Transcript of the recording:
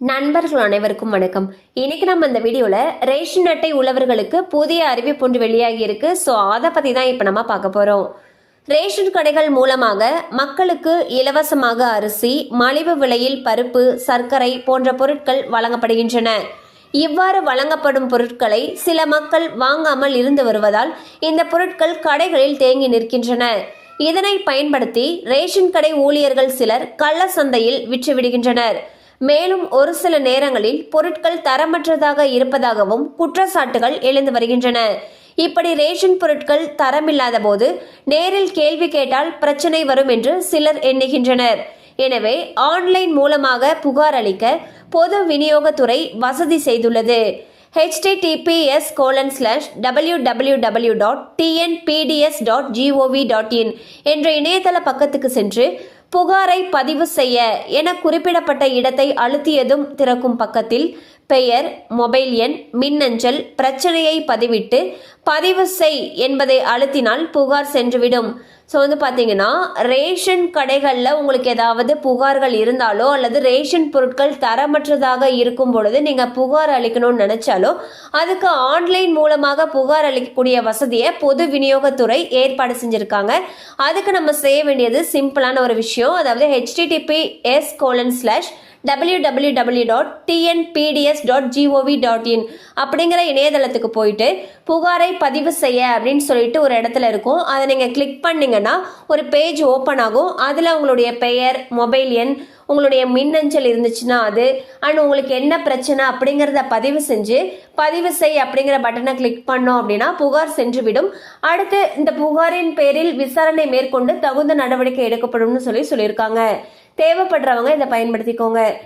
நண்பர்கள் அனைவருக்கும் வணக்கம். இன்னைக்கு நம்ம இந்த வீடியோல ரேஷன் அட்டை உள்ளவர்களுக்கு புதிய அறிவிப்பு ஒன்று வெளியாகி இருக்கு. ஸோ அதை பத்தி தான் இப்போ நம்ம பார்க்க போறோம். ரேஷன் கடைகள் மூலமாக மக்களுக்கு இலவசமாக அரிசி மலிவு விலையில் பருப்பு சர்க்கரை போன்ற பொருட்கள் வழங்கப்படுகின்றன. இவ்வாறு வழங்கப்படும் பொருட்களை சில மக்கள் வாங்காமல் இருந்து வருவதால் இந்த பொருட்கள் கடைகளில் தேங்கி நிற்கின்றன. இதனை பயன்படுத்தி ரேஷன் கடை ஊழியர்கள் சிலர் கள்ள சந்தையில் விற்றுவிடுகின்றனர். மேலும் ஒரு சில நேரங்களில் பொருட்கள் தரமற்றதாக இருப்பதாகவும் குற்றச்சாட்டுகள் எழுந்து வருகின்றன. இப்படி ரேஷன் பொருட்கள் தரமில்லாத போது நேரில் கேள்வி கேட்டால் பிரச்சனை வரும் என்று சிலர் எண்ணுகின்றனர். எனவே ஆன்லைன் மூலமாக புகார் அளிக்க பொது விநியோகத்துறை வசதி செய்துள்ளது. HTTPS colon slash W W W dot TNPDS dot GOV dot in என்ற இணையதள பக்கத்துக்கு சென்று புகாரை பதிவு செய்ய என குறிப்பிடப்பட்ட இடத்தை அழுத்தியதும் திறக்கும் பக்கத்தில் பெயர் மொபைல் எண் மின்னஞ்சல் பிரச்சனையை பதிவிட்டு பதிவு செய் என்பதை அழுத்தினால் புகார் சென்றுவிடும். ஸோ வந்து பார்த்தீங்கன்னா ரேஷன் கடைகளில் உங்களுக்கு ஏதாவது புகார்கள் இருந்தாலோ அல்லது ரேஷன் பொருட்கள் தரமற்றதாக இருக்கும் பொழுது நீங்கள் புகார் அளிக்கணும்னு நினச்சாலோ அதுக்கு ஆன்லைன் மூலமாக புகார் அளிக்கக்கூடிய வசதியை பொது விநியோகத்துறை ஏற்பாடு செஞ்சுருக்காங்க. அதுக்கு நம்ம செய்ய வேண்டியது சிம்பிளான ஒரு விஷயம். அதாவது HTTP S colon slash W W W dot TNPDS dot GOV dot in அப்படிங்கிற இணையதளத்துக்கு போயிட்டு புகாரை பதிவு செய்ய அப்படின்னு சொல்லிட்டு ஒரு இடத்துல இருக்கும். அதை நீங்கள் கிளிக் பண்ணீங்கன்னா ஒரு பேஜ் ஓப்பன் ஆகும். அதில் உங்களுடைய பெயர் மொபைல் எண் உங்களுடைய மின்னஞ்சல் இருந்துச்சுன்னா அது அண்ட் உங்களுக்கு என்ன பிரச்சனை அப்படிங்கிறத பதிவு செஞ்சு பதிவு செய் அப்படிங்கிற பட்டனை கிளிக் பண்ணோம் அப்படின்னா புகார் சென்றுவிடும். அடுத்து இந்த புகாரின் பேரில் விசாரணை மேற்கொண்டு தகுந்த நடவடிக்கை எடுக்கப்படும்னு சொல்லி சொல்லியிருக்காங்க. தேவைப்படுறவங்க இதை பயன்படுத்திக்கோங்க.